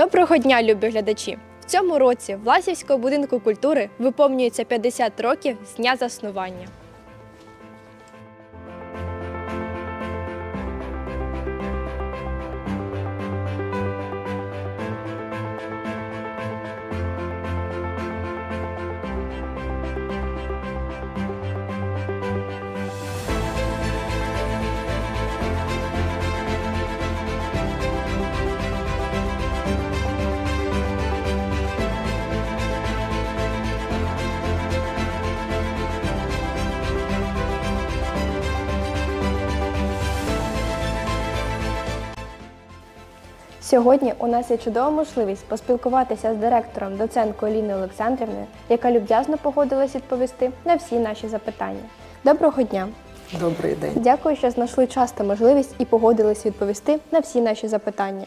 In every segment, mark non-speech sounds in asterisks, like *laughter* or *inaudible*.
Доброго дня, любі глядачі! В цьому році Власівського будинку культури виповнюється 50 років з дня заснування. Сьогодні у нас є чудова можливість поспілкуватися з директором доценткою Ліною Олександрівною, яка люб'язно погодилась відповісти на всі наші запитання. Доброго дня! Добрий день. Дякую, що знайшли час та можливість і погодились відповісти на всі наші запитання.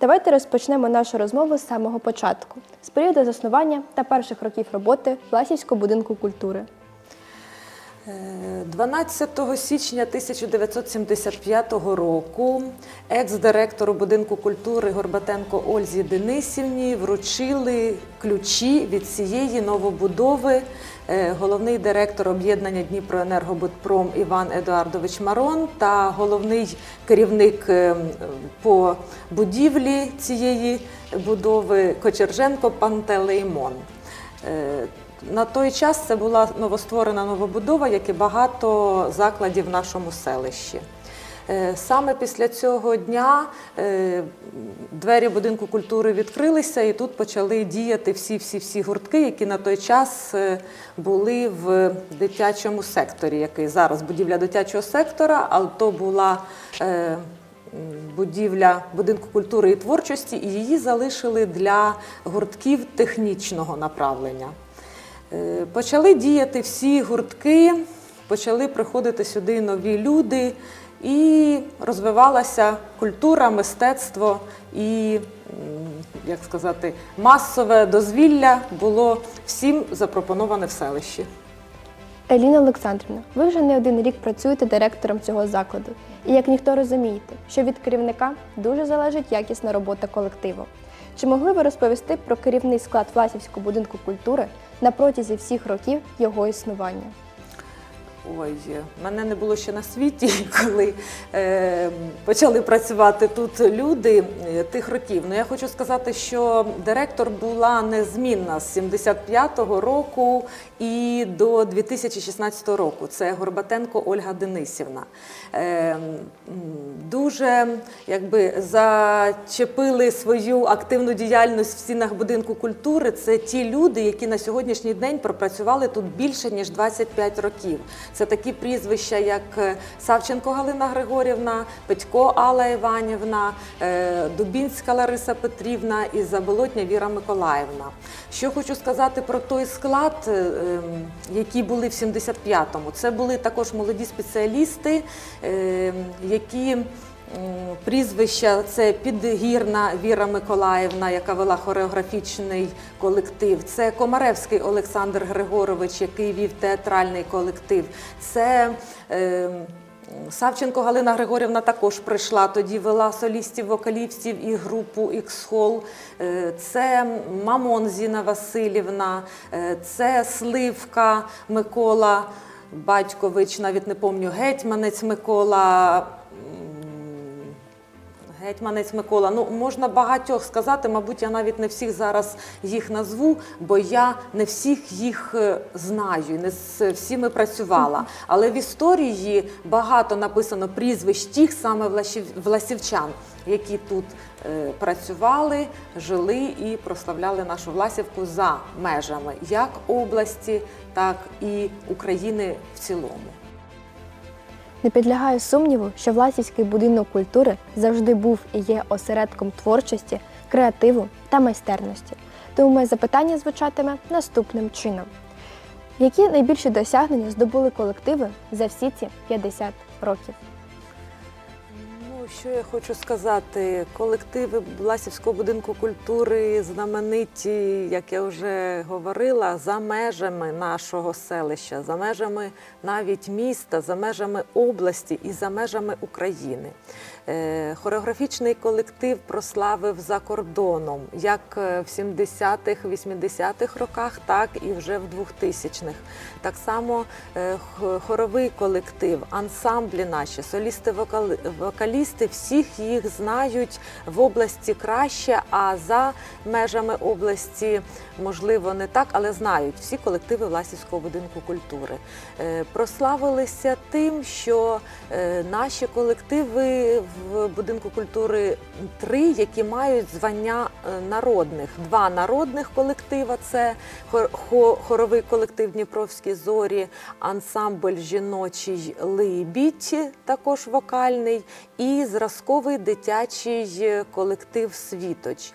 Давайте розпочнемо нашу розмову з самого початку, з періоду заснування та перших років роботи Власівського будинку культури. Е, 12 січня 1975 року екс-директору будинку культури Горбатенко Ользі Денисівні вручили ключі від цієї новобудови. е, Головний директор об'єднання Дніпроенергобудпром Іван Едуардович Марон та головний керівник е, по будівлі цієї будови Кочерженко Пантелеймон. На той час це була новостворена новобудова, як і багато закладів в нашому селищі. Е, Саме після цього дня е, двері будинку культури відкрилися, і тут почали діяти всі-всі-всі гуртки, які на той час е, були в дитячому секторі, який зараз будівля дитячого сектора, але то була будівля будинку культури і творчості, і її залишили для гуртків технічного направлення. Е, Почали діяти всі гуртки, почали приходити сюди нові люди, і розвивалася культура, мистецтво і, як сказати, масове дозвілля було всім запропоноване в селищі. Еліна Олександрівна, ви вже не один рік працюєте директором цього закладу. І як ніхто розумієте, що від керівника дуже залежить якісна робота колективу. Чи могли ви розповісти про керівний склад Власівського будинку культури на протязі всіх років його існування? Ой, мене не було ще на світі, *laughs* коли е, почали працювати тут люди е, тих років. Ну я хочу сказати, що директор була незмінна з 75-го року і до 2016 року. Це Горбатенко Ольга Денисівна. Е, дуже якби зачепили свою активну діяльність в стінах будинку культури. Це ті люди, які на сьогоднішній день пропрацювали тут більше ніж 25 років. Це такі прізвища, як е, Савченко Галина Григорівна, Петько Алла Іванівна, е, Дубінська Лариса Петрівна і Заболотня Віра Миколаївна. Що хочу сказати про той склад, е, ем, які були в 75-му. Це були також молоді спеціалісти, е, які Прізвища це Підгірна Віра Миколаївна, яка вела хореографічний колектив. Це Комаревський Олександр Григорович, який вів театральний колектив. Це е, Савченко Галина Григорівна також прийшла. Тоді вела солістів, вокалістів і групу Ікс-Хол. Е, Це Мамон Зіна Васильівна, е, це Сливка Микола Батькович, навіть не пам'ятаю, гетьманець Микола. Гетьманець Микола. Ну, можна багатьох сказати, мабуть, я навіть не всіх зараз їх назву, бо я не всіх їх е, знаю, не з всіми працювала. Але в історії багато написано прізвищ тих саме власів- власівчан, які тут е, працювали, жили і прославляли нашу Власівку за межами як області, так і України в цілому. Не підлягає сумніву, що Власівський будинок культури завжди був і є осередком творчості, креативу та майстерності. Тому моє запитання звучатиме наступним чином: які найбільші досягнення здобули колективи за всі ці 50 років? Що я хочу сказати, колективи Власівського будинку культури знамениті, як я вже говорила, за межами нашого селища, за межами навіть міста, за межами області і за межами України. Е, Хореографічний колектив прославив за кордоном, як в 70-х, 80-х роках, так і вже в 2000-х. Так само е, хоровий колектив, ансамблі наші, солісти, вокали- всіх їх знають в області краще, а за межами області, можливо, не так, але знають всі колективи Власівського будинку культури. Е, Прославилися тим, що е, наші колективи в будинку культури три, які мають звання е, народних. Два народних колектива це хоровий колектив Дніпровські зорі, ансамбль жіночий Либідь, також вокальний, і зразковий дитячий колектив Світоч.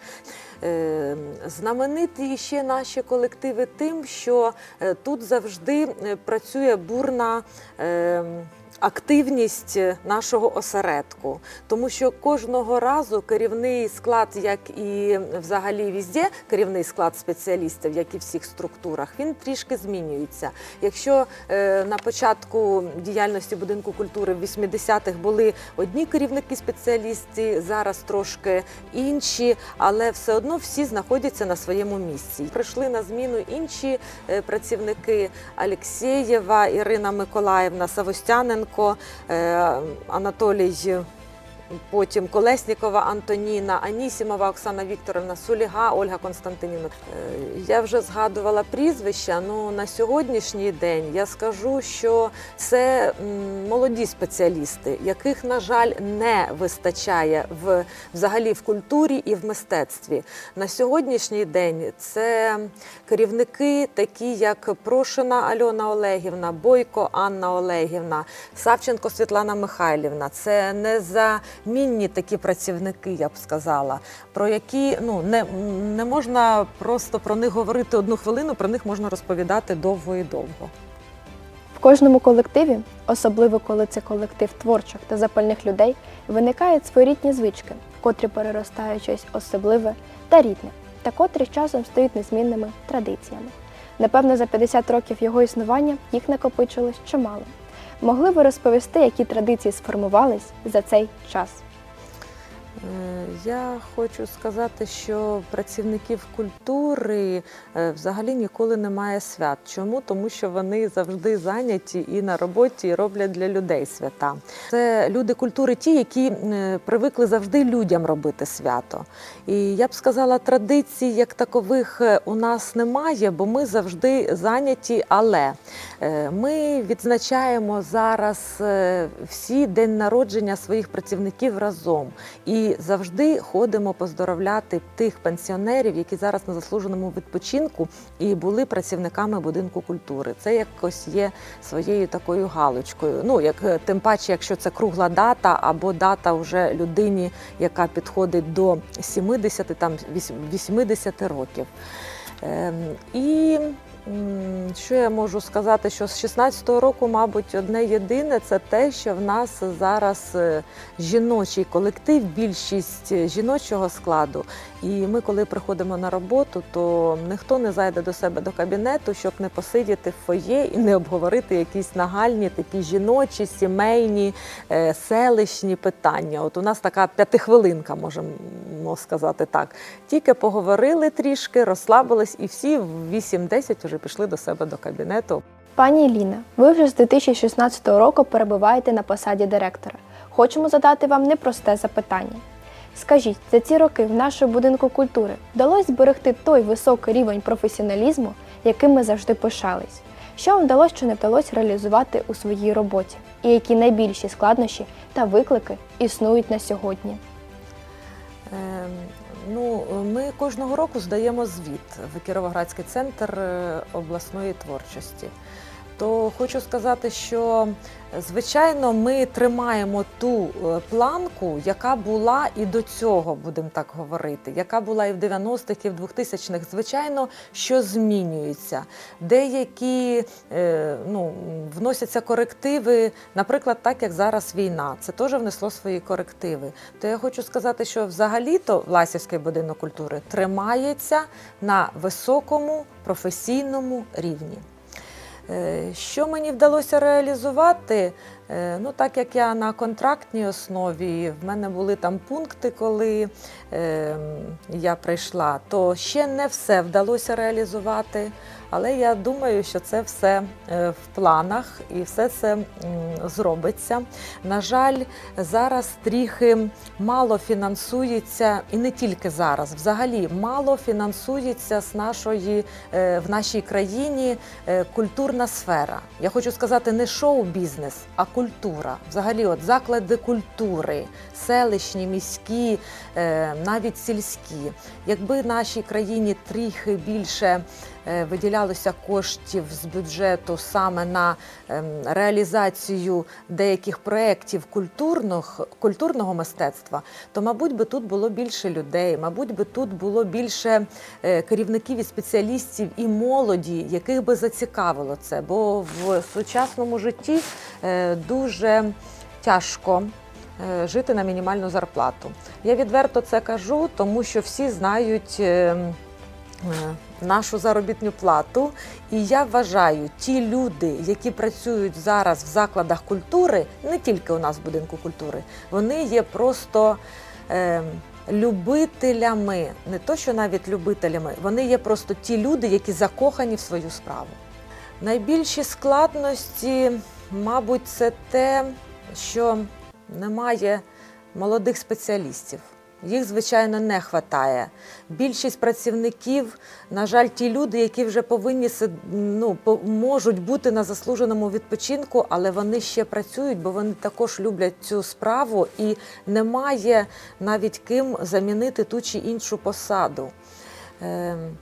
Е, Знамениті ще наші колективи тим, що е, тут завжди е, працює бурна. Активність нашого осередку, тому що кожного разу керівний склад, як і взагалі візде, керівний склад спеціалістів, як і всіх структурах, він трішки змінюється. Якщо е, на початку діяльності будинку культури в 80-х були одні керівники спеціалісти, зараз трошки інші, але все одно всі знаходяться на своєму місці. Прийшли на зміну інші е, працівники Алексєєва, Ірина Миколаївна, Савостяненко, е, Анатолій. Потім Колеснікова Антоніна, Анісімова Оксана Вікторовна, Суліга Ольга Константинівна. Е, Я вже згадувала прізвища. Ну на сьогоднішній день я скажу, що це молоді спеціалісти, яких, на жаль, не вистачає в взагалі в культурі і в мистецтві. На сьогоднішній день це керівники, такі як Прошина Альона Олегівна, Бойко Анна Олегівна, Савченко Світлана Михайлівна. Це незамінні такі працівники, я б сказала, про які ну не, не можна просто про них говорити одну хвилину, про них можна розповідати довго і довго. В кожному колективі, особливо коли це колектив творчих та запальних людей, виникають своєрідні звички, котрі переростають щось особливе та рідне, та котрі з часом стають незмінними традиціями. Напевно, за 50 років його існування їх накопичилось чимало. Могли ви розповісти, які традиції сформувались за цей час? Е, Я хочу сказати, що працівників культури е, взагалі ніколи немає свят. Чому? Тому що вони завжди зайняті і на роботі і роблять для людей свята. Це люди культури, ті, які е, привикли завжди людям робити свято. І я б сказала, традицій як такових у нас немає, бо ми завжди зайняті. Але ми відзначаємо зараз всі день народження своїх працівників разом і завжди ходимо поздоровляти тих пенсіонерів, які зараз на заслуженому відпочинку і були працівниками будинку культури. Це якось є своєю такою галочкою. Ну як е, тим паче, якщо це кругла дата або дата вже людині, яка підходить до 70, там 80 років. Ем, І що я можу сказати, що з 16-го року, мабуть, одне єдине це те, що в нас зараз е, жіночий колектив, більшість жіночого складу. І ми, коли приходимо на роботу, то ніхто не зайде до себе до кабінету, щоб не посидіти в фоє і не обговорити якісь нагальні, такі жіночі, сімейні, е, селищні питання. От у нас така п'ятихвилинка, можемо сказати так. Тільки поговорили трішки, розслабились, і всі в 8-10 вже пішли до себе до кабінету. Пані Ліна, ви вже з 2016 року перебуваєте на посаді директора. Хочемо задати вам непросте запитання. Скажіть, за ці роки в нашому будинку культури вдалося зберегти той високий рівень професіоналізму, яким ми завжди пишались? Що вам вдалося чи не вдалося реалізувати у своїй роботі? І які найбільші складнощі та виклики існують на сьогодні? Ем, Ну, ми кожного року здаємо звіт в Кіровоградський центр е, обласної творчості. То хочу сказати, що звичайно ми тримаємо ту е, планку, яка була і до цього, будемо так говорити, яка була і в 90-х, і в 2000-х. Звичайно, що змінюється. Деякі е, ну, вносяться корективи, наприклад, так як зараз війна. Це теж внесло свої корективи. То я хочу сказати, що взагалі-то Власівський будинок культури тримається на високому професійному рівні. Е, Що мені вдалося реалізувати? Е, Ну, так як я на контрактній основі, в мене були там пункти, коли е, я прийшла, то ще не все вдалося реалізувати. Але я думаю, що це все е, в планах і все це зробиться. На жаль, зараз трохи мало фінансується, і не тільки зараз, взагалі мало фінансується з нашої е, в нашій країні е, культурна сфера. Я хочу сказати, не шоу-бізнес, а культура. Взагалі, от заклади культури, селищні, міські, навіть сільські. Якби нашій країні трохи більше е, виділялося коштів з бюджету саме на ем, реалізацію деяких проєктів культурного, культурного мистецтва, то, мабуть, би тут було більше людей, мабуть, би тут було більше е, керівників і спеціалістів і молоді, яких би зацікавило це. Бо в сучасному житті е, дуже тяжко. е, Жити на мінімальну зарплату. Я відверто це кажу, тому що всі знають е, м, е, нашу заробітну плату. І я вважаю, ті люди, які працюють зараз в закладах культури, не тільки у нас в будинку культури, вони є просто е, любителями, не то що навіть любителями, вони є просто ті люди, які закохані в свою справу. Найбільші складності, мабуть, це те, що немає молодих спеціалістів. Їх, звичайно, не вистачає. Більшість працівників, на жаль, ті люди, які вже повинні ну, можуть бути на заслуженому відпочинку, але вони ще працюють, бо вони також люблять цю справу і немає навіть ким замінити ту чи іншу посаду. Ем,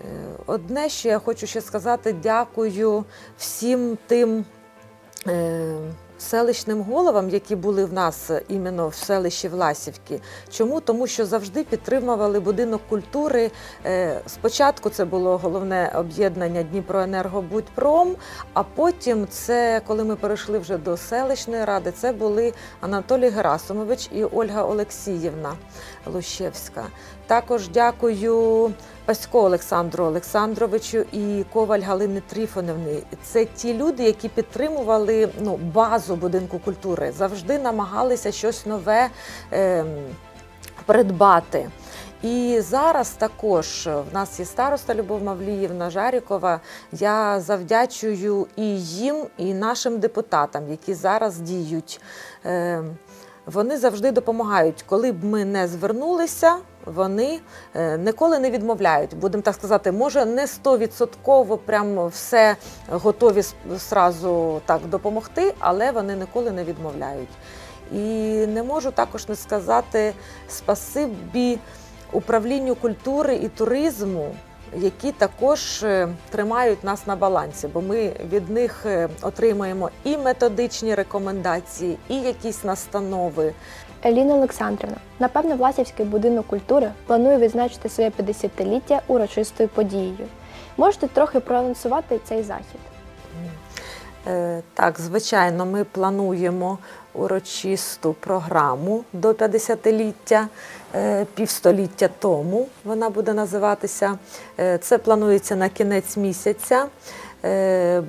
Е, Одне, що я хочу ще сказати, дякую всім тим е, селищним головам, які були в нас іменно в селищі Власівки. Чому? Тому що завжди підтримували будинок культури. Е, Спочатку це було головне об'єднання Дніпроенергобудпром, а потім це, коли ми перейшли вже до селищної ради, це були Анатолій Герасимович і Ольга Олексіївна Лущевська. Також дякую Пасько Олександру Олександровичу і Коваль Галини Тріфонівни. Це ті люди, які підтримували ну, базу будинку культури, завжди намагалися щось нове ем, придбати. І зараз також в нас є староста Любов Мавліївна Жарікова. Я завдячую і їм, і нашим депутатам, які зараз діють. Ем, Вони завжди допомагають. Коли б ми не звернулися, вони е, ніколи не відмовляють. Будемо так сказати, може не стовідсотково прям все готові сразу так допомогти, але вони ніколи не відмовляють. І не можу також не сказати спасибі управлінню культури і туризму, які також е, тримають нас на балансі, бо ми від них е, отримаємо і методичні рекомендації, і якісь настанови. Еліна Олександрівна, напевно, Власівський будинок культури планує відзначити своє 50-ліття урочистою подією. Можете трохи проанонсувати цей захід? Е, Так, звичайно, ми плануємо урочисту програму до 50-ліття, е, півстоліття тому вона буде називатися. Е, Це планується на кінець місяця.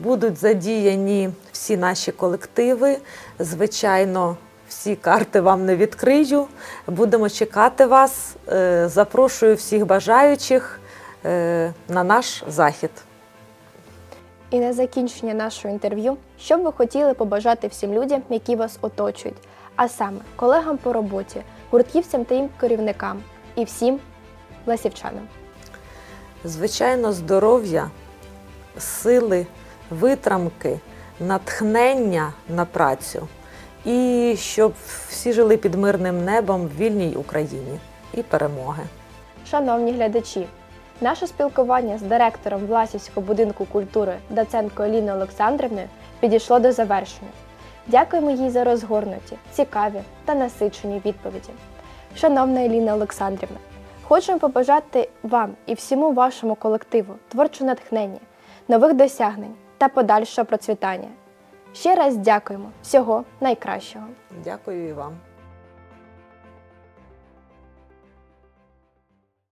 Будуть задіяні всі наші колективи. Звичайно, всі карти вам не відкрию. Будемо чекати вас. Е, Запрошую всіх бажаючих е, на наш захід. І на закінчення нашого інтерв'ю, що б ви хотіли побажати всім людям, які вас оточують, а саме колегам по роботі, гуртківцям та їм керівникам і всім власівчанам. Звичайно, здоров'я, сили, витримки, натхнення на працю. І щоб всі жили під мирним небом в вільній Україні і перемоги. Шановні глядачі, наше спілкування з директором Власівського будинку культури Даценко Еліною Олександрівною підійшло до завершення. Дякуємо їй за розгорнуті, цікаві та насичені відповіді. Шановна Еліна Олександрівна, хочемо побажати вам і всьому вашому колективу творчого натхнення, нових досягнень та подальшого процвітання. Ще раз дякуємо всього найкращого. Дякую і вам.